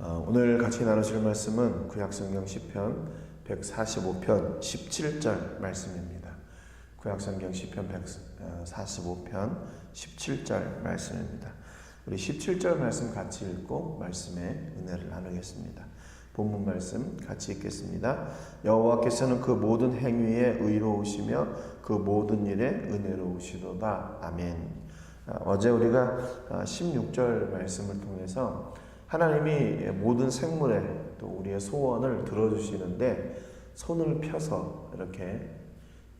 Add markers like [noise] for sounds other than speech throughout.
어, 오늘 같이 나누실 말씀은 구약성경 시편 145편 17절 말씀입니다. 구약성경 시편 145편 17절 말씀입니다. 우리 17절 말씀 같이 읽고 말씀의 은혜를 나누겠습니다. 본문 말씀 같이 읽겠습니다. 여호와께서는 그 모든 행위에 의로우시며 그 모든 일에 은혜로우시도다. 아멘. 아, 어제 우리가 16절 말씀을 통해서 하나님이 모든 생물에 또 우리의 소원을 들어주시는데 손을 펴서 이렇게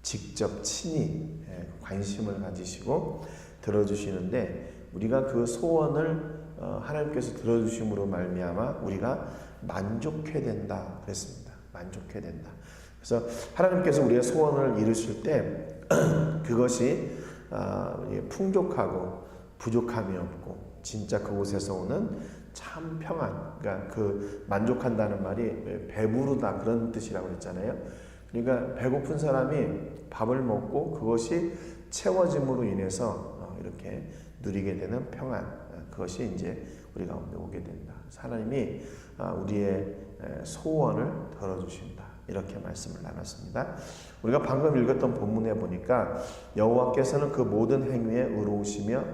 직접 친히 예, 관심을 가지시고 들어주시는데 우리가 그 소원을 어, 하나님께서 들어주심으로 말미암아 우리가 만족해 된다 그랬습니다. 만족해 된다. 그래서 하나님께서 우리의 소원을 이루실 때 [clears throat] 그것이 아, 풍족하고 부족함이 없고 진짜 그곳에서 오는 참 평안. 그러니까 그 만족한다는 말이 배부르다 그런 뜻이라고 했잖아요. 그러니까 배고픈 사람이 밥을 먹고 그것이 채워짐으로 인해서 어, 이렇게 누리게 되는 평안. 어, 그것이 이제 우리 가운데 오게 된다. 하나님이 아, 우리의 소원을 들어주신다. 이렇게 말씀을 나눴습니다. 우리가 방금 읽었던 본문에 보니까 여호와께서는 그 모든 행위에 의로우시며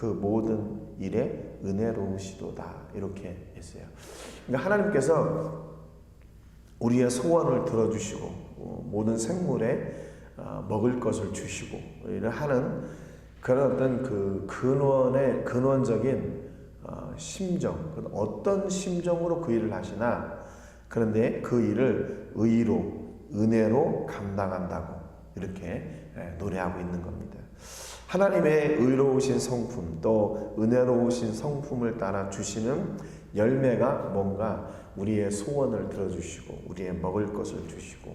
그 모든 일에 은혜로우시도다 이렇게 했어요. 그러니까 하나님께서 우리의 소원을 들어주시고 어, 모든 생물에 어, 먹을 것을 주시고 이를 하는 그런 어떤 그 근원의 근원적인 어, 심정 어떤 심정으로 그 일을 하시나 그런데 그 일을 의로 은혜로 감당한다고 이렇게 예, 노래하고 있는 겁니다. 하나님의 의로우신 성품 또 은혜로우신 성품을 따라 주시는 열매가 뭔가 우리의 소원을 들어주시고 우리의 먹을 것을 주시고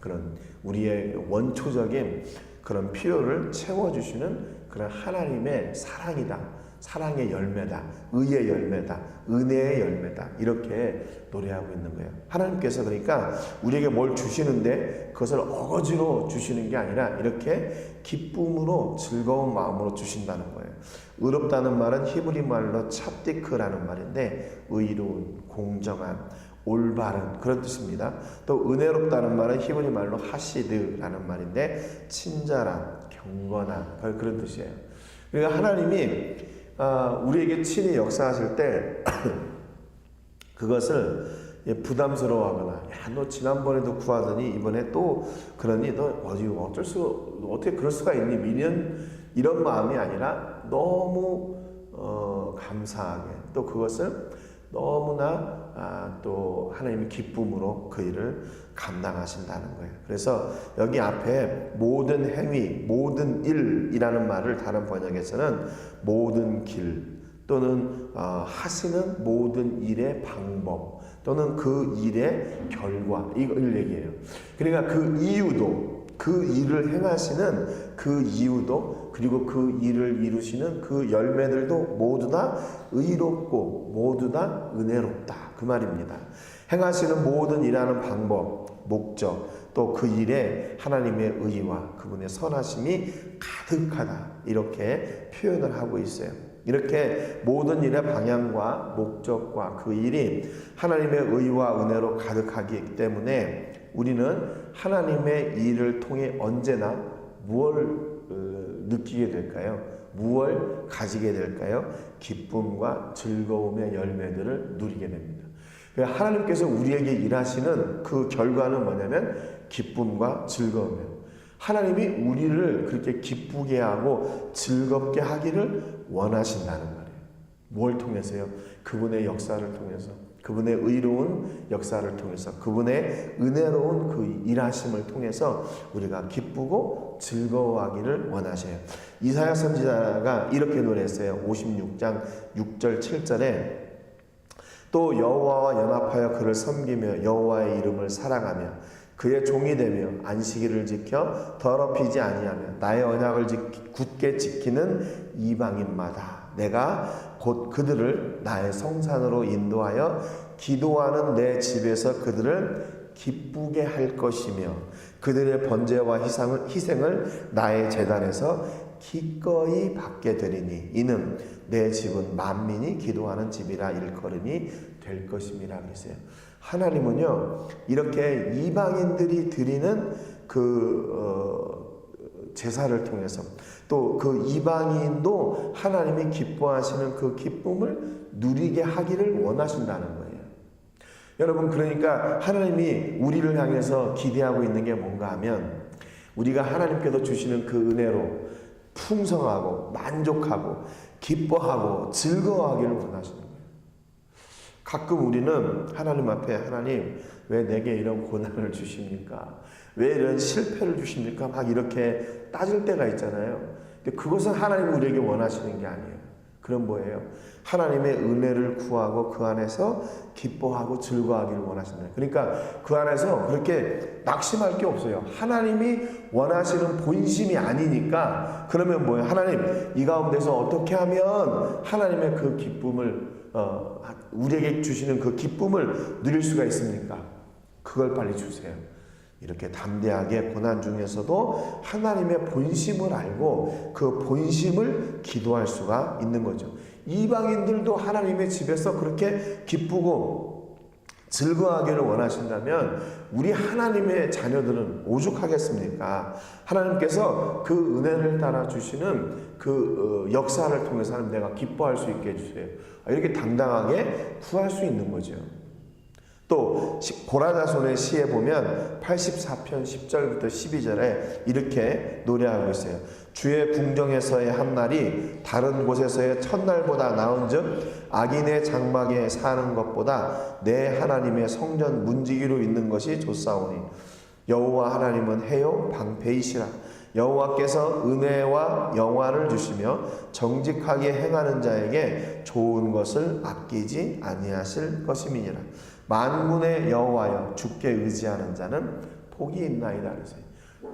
그런 우리의 원초적인 그런 필요를 채워주시는 그런 하나님의 사랑이다. 사랑의 열매다. 의의 열매다. 은혜의 열매다. 이렇게 노래하고 있는 거예요. 하나님께서 그러니까 우리에게 뭘 주시는데 그것을 어거지로 주시는 게 아니라 이렇게 기쁨으로 즐거운 마음으로 주신다는 거예요. 의롭다는 말은 히브리 말로 찹디크라는 말인데 의로운, 공정한, 올바른 그런 뜻입니다. 또 은혜롭다는 말은 히브리 말로 하시드라는 말인데 친절한, 경건한 그런 뜻이에요. 그러니까 하나님이 아, 우리에게 친히 역사하실 때 [clears throat] 그것을 부담스러워하거나 야너 지난번에도 구하더니 이번에 또 그러니 너 어디 어쩔 수 어떻게 그럴 수가 있니 미련 이런 마음이 아니라 너무 어, 감사하게 또 그것을 너무나 아, 또 하나님의 기쁨으로 그 일을 감당하신다는 거예요. 그래서 여기 앞에 모든 행위, 모든 일이라는 말을 다른 번역에서는 모든 길 또는 어, 하시는 모든 일의 방법 또는 그 일의 결과 이걸 얘기해요. 그러니까 그 이유도 그 일을 행하시는 그 이유도 그리고 그 일을 이루시는 그 열매들도 모두 다 의롭고 모두 다 은혜롭다 그 말입니다. 행하시는 모든 일하는 방법, 목적, 또 그 일에 하나님의 의와 그분의 선하심이 가득하다 이렇게 표현을 하고 있어요. 이렇게 모든 일의 방향과 목적과 그 일이 하나님의 의와 은혜로 가득하기 때문에 우리는 하나님의 일을 통해 언제나 무엇을 어, 느끼게 될까요? 무엇을 가지게 될까요? 기쁨과 즐거움의 열매들을 누리게 됩니다. 그러니까 하나님께서 우리에게 일하시는 그 결과는 뭐냐면 기쁨과 즐거움이에요. 하나님이 우리를 그렇게 기쁘게 하고 즐겁게 하기를 원하신다는 말이에요. 뭘 통해서요? 그분의 역사를 통해서, 그분의 의로운 역사를 통해서, 그분의 은혜로운 그 일하심을 통해서 우리가 기쁘고 즐거워하기를 원하셔요. 이사야 선지자가 이렇게 노래했어요. 56장 6절 7절에 또 여호와와 연합하여 그를 섬기며 여호와의 이름을 사랑하며 그의 종이 되며 안식일을 지켜 더럽히지 아니하며 나의 언약을 굳게 지키는 이방인마다 내가 곧 그들을 나의 성산으로 인도하여 기도하는 내 집에서 그들을 기쁘게 할 것이며 그들의 번제와 희생을, 희생을 나의 재단에서 기꺼이 받게 되리니 이는 내 집은 만민이 기도하는 집이라 일컬음이 될 것임이라 그랬어요. 하나님은요 이렇게 이방인들이 드리는 그 어, 제사를 통해서 또 그 이방인도 하나님이 기뻐하시는 그 기쁨을 누리게 하기를 원하신다는 거예요. 여러분 그러니까 하나님이 우리를 향해서 기대하고 있는 게 뭔가 하면 우리가 하나님께서 주시는 그 은혜로 풍성하고 만족하고 기뻐하고 즐거워하기를 원하시는 거예요. 가끔 우리는 하나님 앞에 하나님 왜 내게 이런 고난을 주십니까? 왜 이런 실패를 주십니까? 막 이렇게 따질 때가 있잖아요. 근데 그것은 하나님 우리에게 원하시는 게 아니에요. 그럼 뭐예요? 하나님의 은혜를 구하고 그 안에서 기뻐하고 즐거워하기를 원하신다. 그러니까 그 안에서 그렇게 낙심할 게 없어요. 하나님이 원하시는 본심이 아니니까 그러면 뭐예요? 하나님 이 가운데서 어떻게 하면 하나님의 그 기쁨을 어, 우리에게 주시는 그 기쁨을 누릴 수가 있습니까? 그걸 빨리 주세요. 이렇게 담대하게 고난 중에서도 하나님의 본심을 알고 그 본심을 기도할 수가 있는 거죠. 이방인들도 하나님의 집에서 그렇게 기쁘고 즐거워하기를 원하신다면 우리 하나님의 자녀들은 오죽하겠습니까? 하나님께서 그 은혜를 따라 주시는 그 어, 역사를 통해서 내가 기뻐할 수 있게 해주세요. 이렇게 당당하게 구할 수 있는 거죠. 또 고라자손의 시에 보면 84편 10절부터 12절에 이렇게 노래하고 있어요. 주의 궁정에서의 한 날이 다른 곳에서의 첫날보다 나은즉 악인의 장막에 사는 것보다 내 하나님의 성전 문지기로 있는 것이 좋사오니 여호와 하나님은 해요 방패이시라 여호와께서 은혜와 영화를 주시며 정직하게 행하는 자에게 좋은 것을 아끼지 아니하실 것임이니라. 만군의 여호와여 주께 의지하는 자는 복이 있나이다 그랬어요.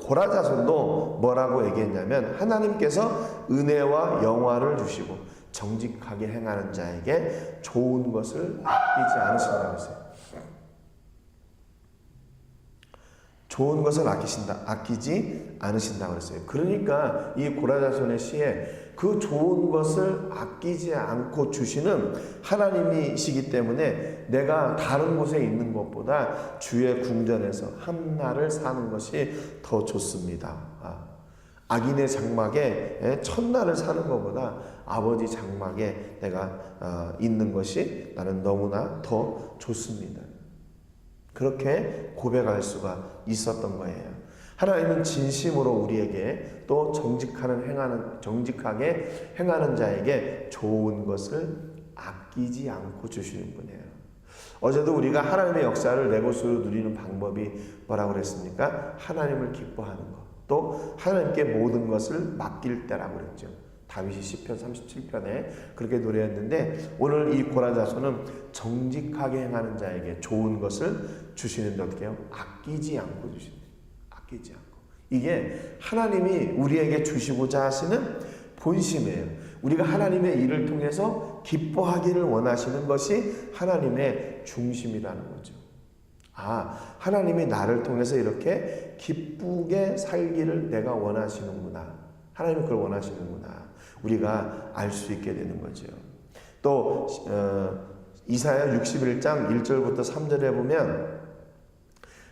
고라 자손도 뭐라고 얘기했냐면 하나님께서 은혜와 영화를 주시고 정직하게 행하는 자에게 좋은 것을 아끼지 않으신다 그랬어요. 좋은 것을 아끼신다, 아끼지 않으신다 그랬어요. 그러니까 이 고라자손의 시에 그 좋은 것을 아끼지 않고 주시는 하나님이시기 때문에 내가 다른 곳에 있는 것보다 주의 궁전에서 한 날을 사는 것이 더 좋습니다. 아, 악인의 장막에 첫날을 사는 것보다 아버지 장막에 내가 어, 있는 것이 나는 너무나 더 좋습니다. 그렇게 고백할 수가 있었던 거예요. 하나님은 진심으로 우리에게 또 정직하는 행하는 정직하게 행하는 자에게 좋은 것을 아끼지 않고 주시는 분이에요. 어제도 우리가 하나님의 역사를 내 것으로 누리는 방법이 뭐라고 그랬습니까? 하나님을 기뻐하는 것. 또 하나님께 모든 것을 맡길 때라고 그랬죠. 다윗이 시편 37편에 그렇게 노래했는데 오늘 이 고라자손은 정직하게 행하는 자에게 좋은 것을 주시는데 어떻게 해요? 아끼지 않고 주시는 아끼지 않고 이게 하나님이 우리에게 주시고자 하시는 본심이에요. 우리가 하나님의 일을 통해서 기뻐하기를 원하시는 것이 하나님의 중심이라는 거죠. 아, 하나님이 나를 통해서 이렇게 기쁘게 살기를 내가 원하시는구나. 하나님이 그걸 원하시는구나. 우리가 알 수 있게 되는 거죠. 또 어, 이사야 61장 1절부터 3절에 보면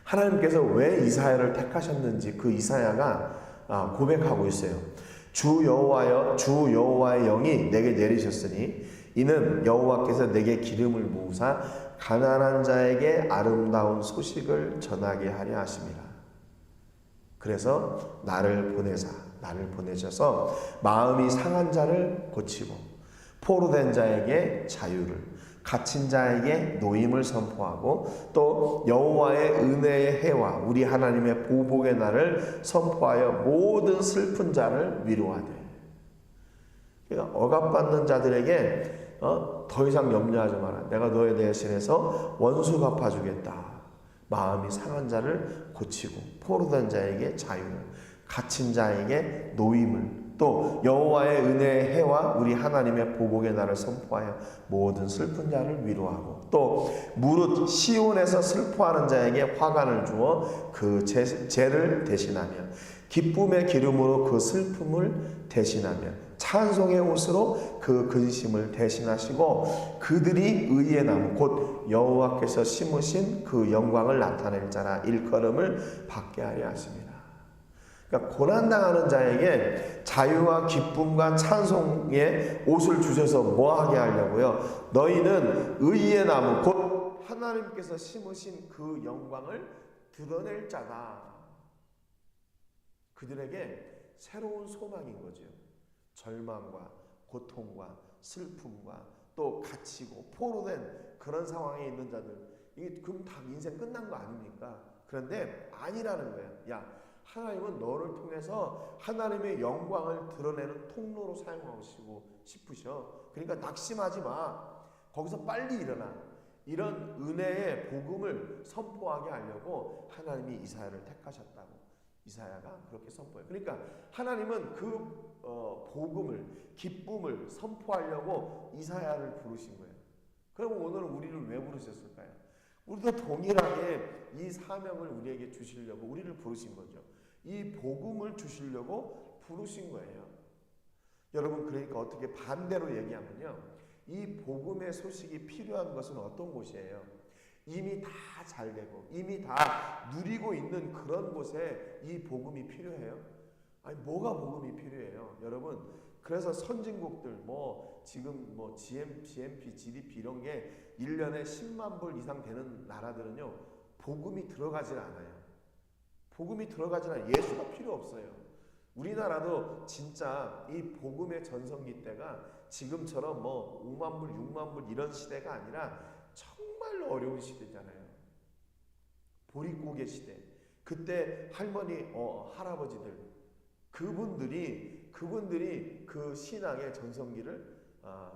하나님께서 왜 이사야를 택하셨는지 그 이사야가 아, 고백하고 있어요. 주 여호와여 주 여호와의 영이 내게 내리셨으니 이는 여호와께서 내게 기름을 부으사 가난한 자에게 아름다운 소식을 전하게 하려 하심이라. 그래서 나를 보내사 나를 보내셔서 마음이 상한 자를 고치고 포로된 자에게 자유를 갇힌 자에게 노임을 선포하고 또 여호와의 은혜의 해와 우리 하나님의 보복의 날을 선포하여 모든 슬픈 자를 위로하되 그러니까 억압받는 자들에게 어, 더 이상 염려하지 마라. 내가 너에 대신해서 원수 갚아주겠다. 마음이 상한 자를 고치고 포로된 자에게 자유를 갇힌 자에게 노임을 또 여호와의 은혜의 해와 우리 하나님의 보복의 날을 선포하여 모든 슬픈 자를 위로하고 또 무릇 시온에서 슬퍼하는 자에게 화관을 주어 그 죄, 죄를 대신하며 기쁨의 기름으로 그 슬픔을 대신하며 찬송의 옷으로 그 근심을 대신하시고 그들이 의의 나무 곧 여호와께서 심으신 그 영광을 나타낼 자라 일컬음을 받게 하려 하십니다. 그러니까 고난당하는 자에게 자유와 기쁨과 찬송의 옷을 주셔서 뭐하게 하려고요? 너희는 의의 나무 곧 하나님께서 심으신 그 영광을 드러낼 자다. 그들에게 새로운 소망인 거죠. 절망과 고통과 슬픔과 또 갇히고 포로된 그런 상황에 있는 자들 이게 그럼 다 인생 끝난 거 아닙니까? 그런데 아니라는 거예요. 야 하나님은 너를 통해서 하나님의 영광을 드러내는 통로로 사용하시고 싶으셔. 그러니까 낙심하지 마. 거기서 빨리 일어나. 이런 은혜의 복음을 선포하게 하려고 하나님이 이사야를 택하셨다고. 이사야가 그렇게 선포해요. 그러니까 하나님은 그 어, 복음을 기쁨을 선포하려고 이사야를 부르신 거예요. 그럼 오늘 우리를 왜 부르셨을까요? 우리도 동일하게 이 사명을 우리에게 주시려고 우리를 부르신 거죠. 이 복음을 주시려고 부르신 거예요. 여러분 그러니까 어떻게 반대로 얘기하면요. 이 복음의 소식이 필요한 것은 어떤 곳이에요? 이미 다 잘 되고 이미 다 누리고 있는 그런 곳에 이 복음이 필요해요. 아니 뭐가 복음이 필요해요, 여러분? 그래서 선진국들 뭐 지금 뭐 GM, GMP, GDP 이런 게 1년에 10만 불 이상 되는 나라들은요. 복음이 들어가질 않아요. 복음이 들어가질 않아요. 예수가 필요 없어요. 우리나라도 진짜 이 복음의 전성기 때가 지금처럼 뭐 5만 불, 6만 불 이런 시대가 아니라 정말로 어려운 시대잖아요. 보릿고개 시대. 그때 할머니, 어, 할아버지들 그분들이 그분들이 그 신앙의 전성기를 아,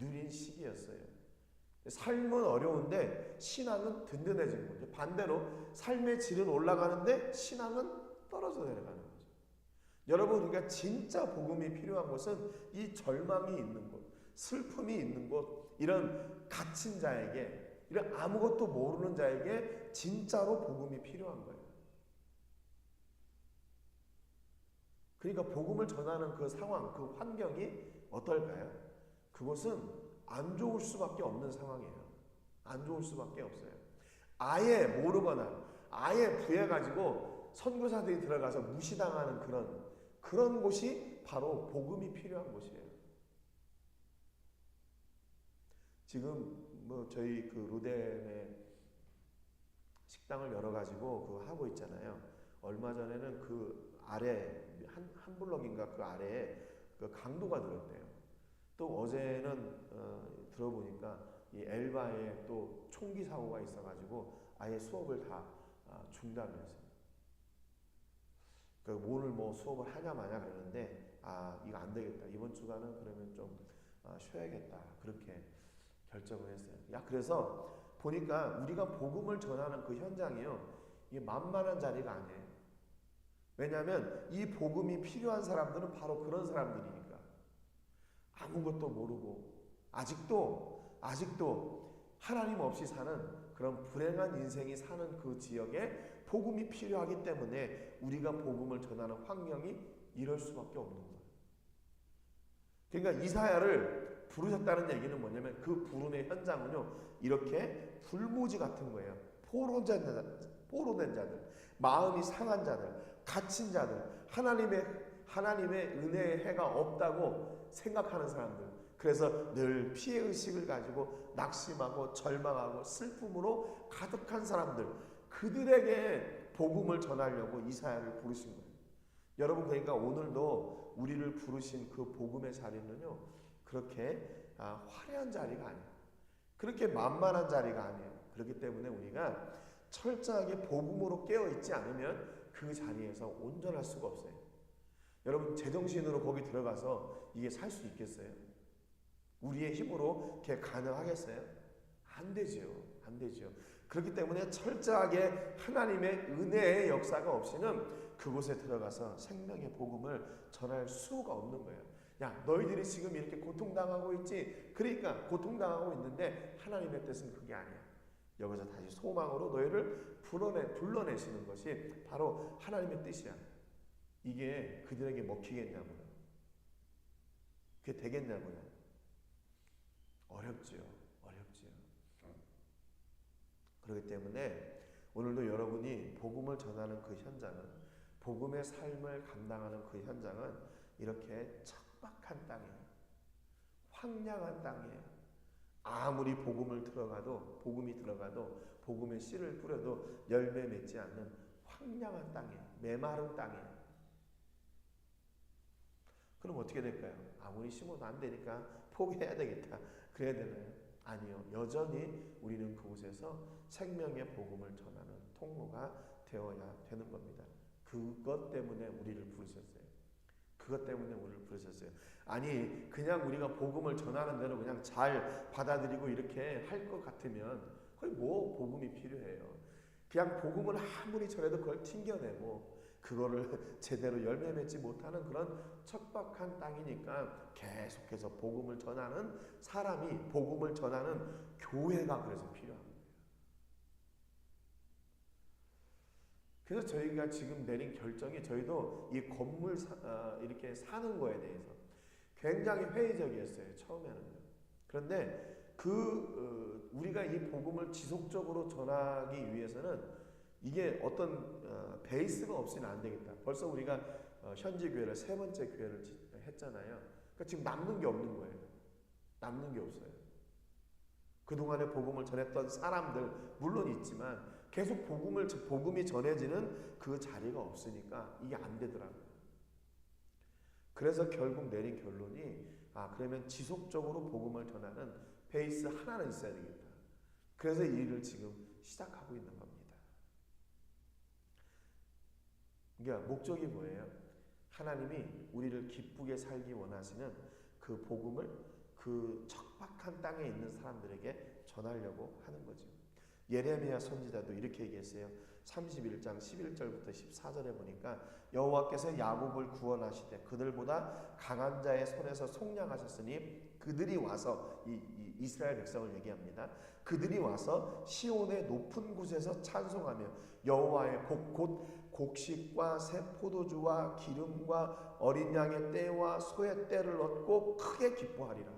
누린 시기였어요. 삶은 어려운데 신앙은 든든해진 거죠. 반대로 삶의 질은 올라가는데 신앙은 떨어져 내려가는 거죠. 여러분, 그러니까 진짜 복음이 필요한 것은 이 절망이 있는 곳, 슬픔이 있는 곳, 이런 갇힌 자에게 이런 아무것도 모르는 자에게 진짜로 복음이 필요한 거예요. 그러니까 복음을 전하는 그 상황, 그 환경이 어떨까요? 그것은 안 좋을 수밖에 없는 상황이에요. 안 좋을 수밖에 없어요. 아예 모르거나 아예 부해가지고 선교사들이 들어가서 무시당하는 그런 그런 곳이 바로 복음이 필요한 곳이에요. 지금 뭐 저희 그 로덴에 식당을 열어 가지고 그 하고 있잖아요. 얼마 전에는 그 아래 한, 한 블럭인가 그 아래에 그 강도가 들었대요. 또 어제는 어, 들어보니까 이 엘바에 또 총기 사고가 있어가지고 아예 수업을 다 아, 중단을 했어요. 그 오늘 뭐 수업을 하냐 마냐 그러는데 아 이거 안 되겠다 이번 주간은 그러면 좀 아, 쉬어야겠다 그렇게 결정을 했어요. 야 그래서 보니까 우리가 복음을 전하는 그 현장이요 이게 만만한 자리가 아니에요. 왜냐하면 이 복음이 필요한 사람들은 바로 그런 사람들이니까 아무것도 모르고 아직도 아직도 하나님 없이 사는 그런 불행한 인생이 사는 그 지역에 복음이 필요하기 때문에 우리가 복음을 전하는 환경이 이럴 수밖에 없는 거예요. 그러니까 이사야를 부르셨다는 얘기는 뭐냐면 그 부름의 현장은요 이렇게 불모지 같은 거예요. 포로된 자들, 포로된 자들, 마음이 상한 자들, 갇힌 자들, 하나님의 하나님의 은혜의 해가 없다고 생각하는 사람들. 그래서 늘 피해 의식을 가지고 낙심하고 절망하고 슬픔으로 가득한 사람들. 그들에게 복음을 전하려고 이사야를 부르신 거예요. 여러분 그러니까 오늘도 우리를 부르신 그 복음의 자리는요. 그렇게 아, 화려한 자리가 아니에요. 그렇게 만만한 자리가 아니에요. 그렇기 때문에 우리가 철저하게 복음으로 깨어 있지 않으면 그 자리에서 온전할 수가 없어요. 여러분 제정신으로 거기 들어가서 이게 살 수 있겠어요? 우리의 힘으로 그게 가능하겠어요? 안 되죠. 안 되죠. 그렇기 때문에 철저하게 하나님의 은혜의 역사가 없이는 그곳에 들어가서 생명의 복음을 전할 수가 없는 거예요. 야, 너희들이 지금 이렇게 고통당하고 있지? 그러니까 고통당하고 있는데 하나님의 뜻은 그게 아니야. 여기서 다시 소망으로 너희를 불러내, 불러내시는 것이 바로 하나님의 뜻이야. 이게 그들에게 먹히겠냐고요. 그게 되겠냐고요. 어렵지요. 어렵지요. 그렇기 때문에 오늘도 여러분이 복음을 전하는 그 현장은 복음의 삶을 감당하는 그 현장은 이렇게 척박한 땅이에요. 황량한 땅이에요. 아무리 복음을 들어가도 복음이 들어가도 복음의 씨를 뿌려도 열매 맺지 않는 황량한 땅이에요. 메마른 땅이에요. 그럼 어떻게 될까요? 아무리 심어도 안 되니까 포기해야 되겠다. 그래야 되나요? 아니요. 여전히 우리는 그곳에서 생명의 복음을 전하는 통로가 되어야 되는 겁니다. 그것 때문에 우리를 부르셨어요. 그것 때문에 우리를 부르셨어요. 아니, 그냥 우리가 복음을 전하는 대로 그냥 잘 받아들이고 이렇게 할 것 같으면 거의 뭐 복음이 필요해요. 그냥 복음을 아무리 전해도 그걸 튕겨내고 그거를 [laughs] 제대로 열매 맺지 못하는 그런 척박한 땅이니까 계속해서 복음을 전하는 사람이 복음을 전하는 교회가 그래서 거예요. 그래서 저희가 지금 내린 결정이 저희도 이 건물 사, 어, 이렇게 사는 거에 대해서 굉장히 회의적이었어요 처음에는. 그런데 그 어, 우리가 이 복음을 지속적으로 전하기 위해서는 이게 어떤 어, 베이스가 없이는 안 되겠다. 벌써 우리가 어, 현지 교회를 세 번째 교회를 했잖아요. 그러니까 지금 남는 게 없는 거예요. 남는 게 없어요. 그동안에 복음을 전했던 사람들 물론 있지만 계속 복음을 복음이 전해지는 그 자리가 없으니까 이게 안 되더라고요. 그래서 결국 내린 결론이 아 그러면 지속적으로 복음을 전하는 베이스 하나는 있어야 되겠다. 그래서 이 일을 지금 시작하고 있는 겁니다. 그러니까 목적이 뭐예요? 하나님이 우리를 기쁘게 살기 원하시는 그 복음을 그 척박한 땅에 있는 사람들에게 전하려고 하는 거죠. 예레미야 선지자도 이렇게 얘기했어요. 31장 11절부터 14절에 보니까 여호와께서 야곱을 구원하시되 그들보다 강한 자의 손에서 속량하셨으니 그들이 와서 이, 이 이스라엘 백성을 얘기합니다. 그들이 와서 시온의 높은 곳에서 찬송하며 여호와의 복, 곧 곡식과 새 포도주와 기름과 어린 양의 때와 소의 때를 얻고 크게 기뻐하리라.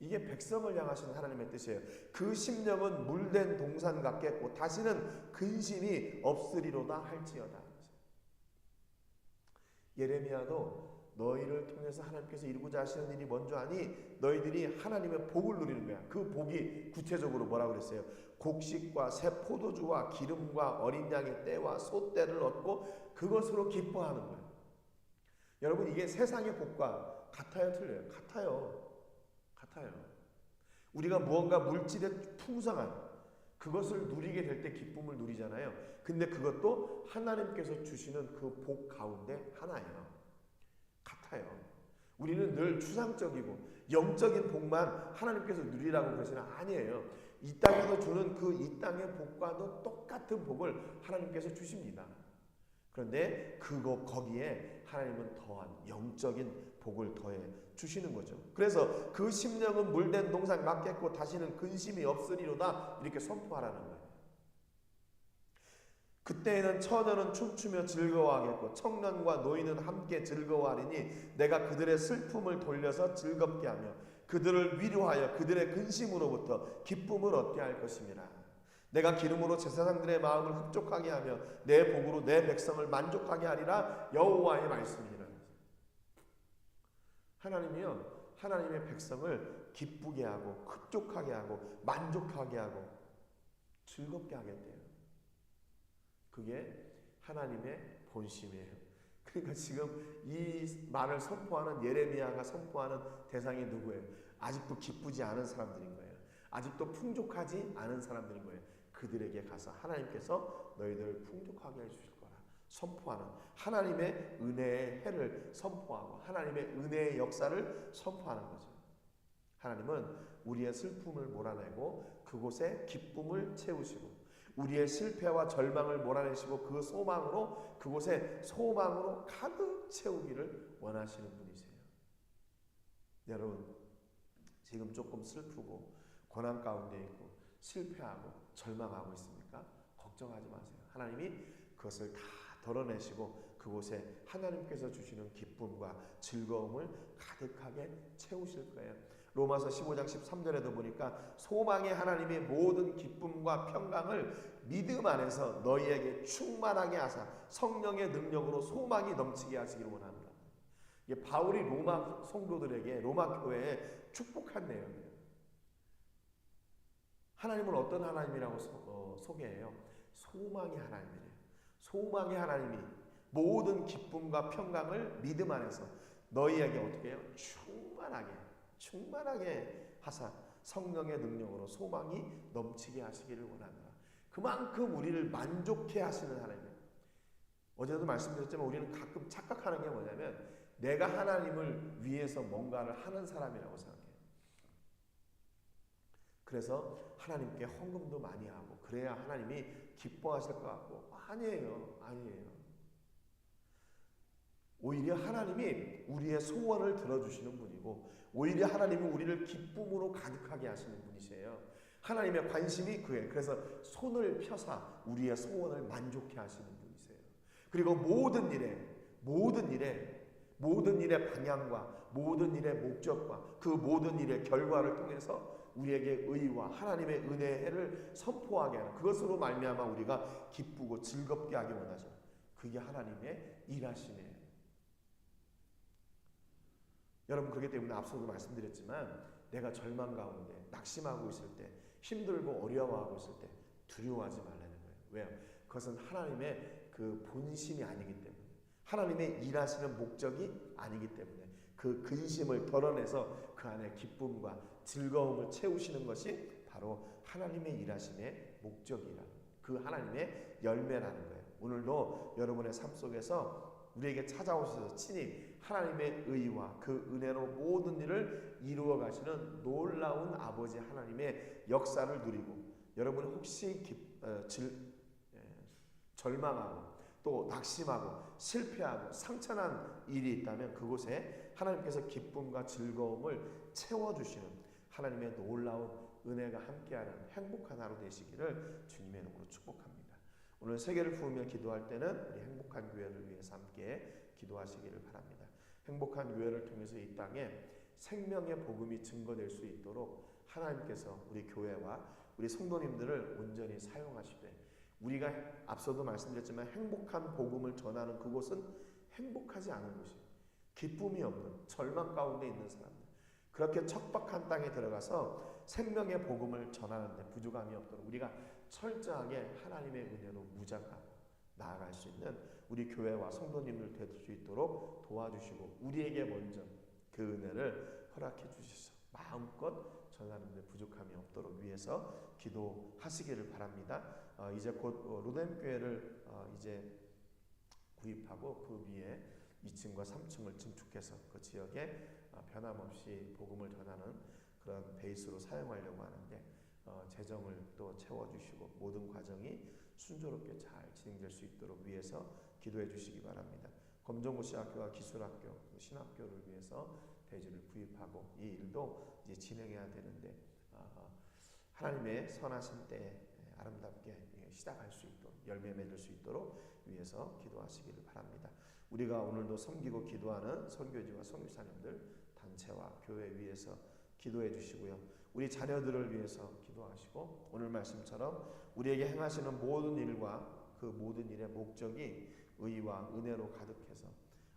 이게 백성을 향하신 하나님의 뜻이에요. 그 심령은 물된 동산 같겠고 다시는 근심이 없으리로다 할지어다. 예레미야도 너희를 통해서 하나님께서 이루고자 하시는 일이 뭔지 아니 너희들이 하나님의 복을 누리는 거야. 그 복이 구체적으로 뭐라고 그랬어요? 곡식과 새 포도주와 기름과 어린 양의 때와 소때를 얻고 그것으로 기뻐하는 거예요. 여러분 이게 세상의 복과 같아요, 틀려요? 같아요. 같아요. 우리가 무언가 물질의 풍성한 그것을 누리게 될 때 기쁨을 누리잖아요. 근데 그것도 하나님께서 주시는 그 복 가운데 하나예요. 같아요. 우리는 늘 추상적이고 영적인 복만 하나님께서 누리라고 그러시는 아니에요. 이 땅에서 주는 그 이 땅의 복과도 똑같은 복을 하나님께서 주십니다. 그런데 그거 거기에 하나님은 더한 영적인 복을 더해 주시는 거죠. 그래서 그 심령은 물된 동산 같겠고 다시는 근심이 없으리로다 이렇게 선포하라는 거예요. 그때에는 처녀는 춤추며 즐거워하겠고 청년과 노인은 함께 즐거워하리니 내가 그들의 슬픔을 돌려서 즐겁게 하며 그들을 위로하여 그들의 근심으로부터 기쁨을 얻게 할 것입니다. 내가 기름으로 제사장들의 마음을 흡족하게 하며 내 복으로 내 백성을 만족하게 하리라 여호와의 말씀이라. 하나님이요 하나님의 백성을 기쁘게 하고 흡족하게 하고 만족하게 하고 즐겁게 하겠대요. 그게 하나님의 본심이에요. [laughs] 그러니까 지금 이 말을 선포하는 예레미야가 선포하는 대상이 누구예요? 아직도 기쁘지 않은 사람들인 거예요. 아직도 풍족하지 않은 사람들인 거예요. 그들에게 가서 하나님께서 너희들을 풍족하게 해주실 거라 선포하는 하나님의 은혜의 해를 선포하고 하나님의 은혜의 역사를 선포하는 거죠. 하나님은 우리의 슬픔을 몰아내고 그곳에 기쁨을 채우시고 우리의 실패와 절망을 몰아내시고 그 소망으로 그곳에 소망으로 가득 채우기를 원하시는 분이세요. 여러분 지금 조금 슬프고 고난 가운데 있고 실패하고 절망하고 있습니까? 걱정하지 마세요. 하나님이 그것을 다 덜어내시고 그곳에 하나님께서 주시는 기쁨과 즐거움을 가득하게 채우실 거예요. 로마서 15장 13절에도 보니까 소망의 하나님이 모든 기쁨과 평강을 믿음 안에서 너희에게 충만하게 하사 성령의 능력으로 소망이 넘치게 하시기를 원합니다. 이게 바울이 로마 성도들에게 로마 교회에 축복한 내용이에요. 하나님은 어떤 하나님이라고 소, 어, 소개해요? 소망의 하나님이래요. 소망의 하나님이 모든 기쁨과 평강을 믿음 안에서 너희에게 어떻게 해요? 충만하게, 충만하게 하사 성령의 능력으로 소망이 넘치게 하시기를 원하노라. 그만큼 우리를 만족해 하시는 하나님. 어제도 말씀드렸지만 우리는 가끔 착각하는 게 뭐냐면 내가 하나님을 위해서 뭔가를 하는 사람이라고 생각해요. 그래서 하나님께 헌금도 많이 하고 그래야 하나님이 기뻐하실 것 같고 아니에요. 아니에요. 오히려 하나님이 우리의 소원을 들어주시는 분이고 오히려 하나님이 우리를 기쁨으로 가득하게 하시는 분이세요. 하나님의 관심이 그에 그래서 손을 펴사 우리의 소원을 만족해 하시는 분이세요. 그리고 모든 일에 모든 일에 모든 일의 방향과 모든 일의 목적과 그 모든 일의 결과를 통해서 우리에게 의와 하나님의 은혜를 선포하게 하는 그것으로 말미암아 우리가 기쁘고 즐겁게 하기 원하죠. 그게 하나님의 일하심이에요. 여러분 그렇기 때문에 앞서도 말씀드렸지만 내가 절망 가운데 낙심하고 있을 때 힘들고 어려워하고 있을 때 두려워하지 말라는 거예요. 왜요? 그것은 하나님의 그 본심이 아니기 때문에 하나님의 일하시는 목적이 아니기 때문에 그 근심을 덜어내서 그 안에 기쁨과 즐거움을 채우시는 것이 바로 하나님의 일하심의 목적이라 그 하나님의 열매라는 거예요. 오늘도 여러분의 삶 속에서 우리에게 찾아오셔서 친히 하나님의 의와 그 은혜로 모든 일을 이루어 가시는 놀라운 아버지 하나님의 역사를 누리고 여러분 혹시 기, 어, 질, 예, 절망하고 또 낙심하고 실패하고 상처난 일이 있다면 그곳에 하나님께서 기쁨과 즐거움을 채워주시는 하나님의 놀라운 은혜가 함께하는 행복한 하루 되시기를 주님의 이름으로 축복합니다. 오늘 세계를 부으며 기도할 때는 우리 행복한 교회를 위해서 함께 기도하시기를 바랍니다. 행복한 교회를 통해서 이 땅에 생명의 복음이 증거될 수 있도록 하나님께서 우리 교회와 우리 성도님들을 온전히 사용하시되 우리가 앞서도 말씀드렸지만 행복한 복음을 전하는 그곳은 행복하지 않은 곳이에요. 기쁨이 없는 절망 가운데 있는 사람들. 그렇게 척박한 땅에 들어가서 생명의 복음을 전하는데 부족함이 없도록 우리가 철저하게 하나님의 은혜로 무장하고 나아갈 수 있는 우리 교회와 성도님들 될 수 있도록 도와주시고 우리에게 먼저 그 은혜를 허락해 주셔서 마음껏 전하는데 부족함이 없도록 위해서 기도하시기를 바랍니다. 어, 이제 곧 로뎀 교회를 어, 이제 구입하고 그 위에 2층과 3층을 증축해서 그 지역에 어, 변함없이 복음을 전하는 그런 베이스로 사용하려고 하는데 어, 재정을 또 채워주시고 모든 과정이 순조롭게 잘 진행될 수 있도록 위해서 기도해 주시기 바랍니다. 검정고시 학교와 기술학교, 신학교를 위해서 대지를 구입하고 이 일도 이제 진행해야 되는데 어, 하나님의 선하신 때 아름답게 시작할 수 있도록 열매 맺을 수 있도록 위해서 기도하시기를 바랍니다. 우리가 오늘도 섬기고 기도하는 선교지와 선교사님들 단체와 교회 위해서 기도해 주시고요. 우리 자녀들을 위해서 기도하시고 오늘 말씀처럼 우리에게 행하시는 모든 일과 그 모든 일의 목적이 의와 은혜로 가득해서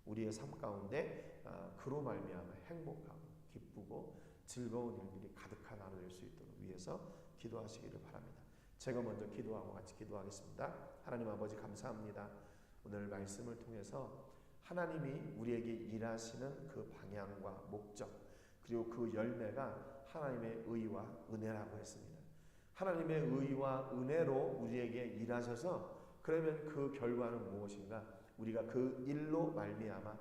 우리의 삶 가운데 아, 그로 말미암아 행복하고 기쁘고 즐거운 일들이 가득한 하루 될 수 있도록 위해서 기도하시기를 바랍니다. 제가 먼저 기도하고 같이 기도하겠습니다. 하나님 아버지 감사합니다. 오늘 말씀을 통해서 하나님이 우리에게 일하시는 그 방향과 목적 그리고 그 열매가 하나님의 의와 은혜라고 했습니다. 하나님의 의와 은혜로 우리에게 일하셔서 그러면 그 결과는 무엇인가? 우리가 그 일로 말미암아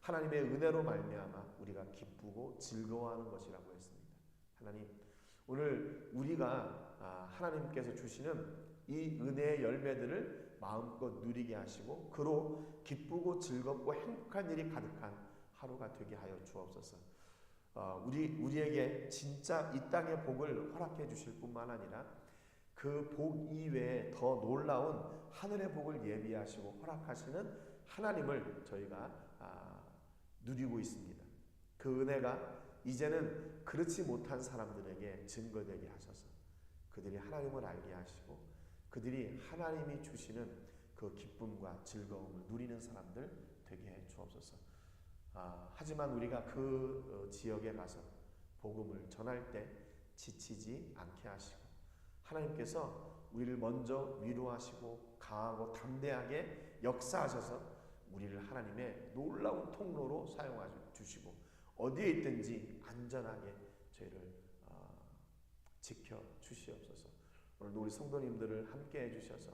하나님의 은혜로 말미암아 우리가 기쁘고 즐거워하는 것이라고 했습니다. 하나님 오늘 우리가 아, 하나님께서 주시는 이 은혜의 열매들을 마음껏 누리게 하시고 그로 기쁘고 즐겁고 행복한 일이 가득한 하루가 되게 하여 주옵소서. 어, 우리 우리에게 진짜 이 땅의 복을 허락해 주실 뿐만 아니라 그 복 이외에 더 놀라운 하늘의 복을 예비하시고 허락하시는 하나님을 저희가 아, 누리고 있습니다. 그 은혜가 이제는 그렇지 못한 사람들에게 증거되게 하셔서 그들이 하나님을 알게 하시고 그들이 하나님이 주시는 그 기쁨과 즐거움을 누리는 사람들 되게 해 주옵소서. 아, 하지만 우리가 그 어, 지역에 가서 복음을 전할 때 지치지 않게 하시고 하나님께서 우리를 먼저 위로하시고 강하고 담대하게 역사하셔서 우리를 하나님의 놀라운 통로로 사용해 주시고 어디에 있든지 안전하게 저희를 어, 지켜 주시옵소서. 오늘도 우리 성도님들을 함께 해주셔서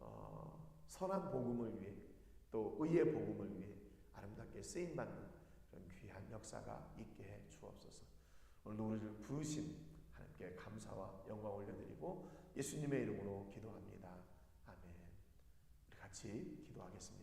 어, 선한 복음을 위해 또 의의 복음을 위해 아름답게 쓰임 받는 그런 귀한 역사가 있게 해 주옵소서. 오늘도 우리를 부르신 하나님께 감사와 영광 올려드리고 예수님의 이름으로 기도합니다. 아멘. 우리 같이 기도하겠습니다.